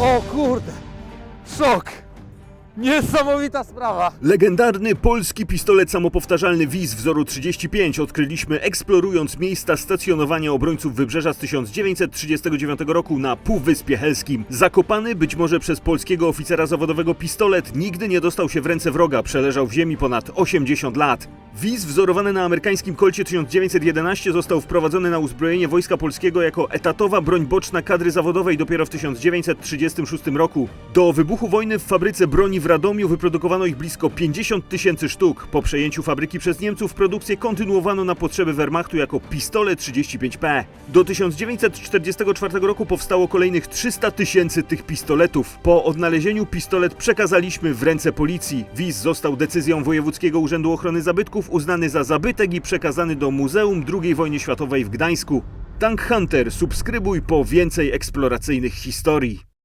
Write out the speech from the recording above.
O kurde! Szok! Niesamowita sprawa! Legendarny polski pistolet samopowtarzalny WIS wzoru 35 odkryliśmy eksplorując miejsca stacjonowania obrońców wybrzeża z 1939 roku na Półwyspie Helskim. Zakopany być może przez polskiego oficera zawodowego pistolet nigdy nie dostał się w ręce wroga, przeleżał w ziemi ponad 80 lat. WIS wzorowany na amerykańskim kolcie 1911 został wprowadzony na uzbrojenie Wojska Polskiego jako etatowa broń boczna kadry zawodowej dopiero w 1936 roku. Do wybuchu wojny w fabryce broni w Radomiu wyprodukowano ich blisko 50 tysięcy sztuk. Po przejęciu fabryki przez Niemców produkcję kontynuowano na potrzeby Wehrmachtu jako pistole 35P. Do 1944 roku powstało kolejnych 300 tysięcy tych pistoletów. Po odnalezieniu pistolet przekazaliśmy w ręce policji. WIS został decyzją Wojewódzkiego Urzędu Ochrony Zabytków uznany za zabytek i przekazany do Muzeum II wojny światowej w Gdańsku. Tank Hunter, subskrybuj po więcej eksploracyjnych historii.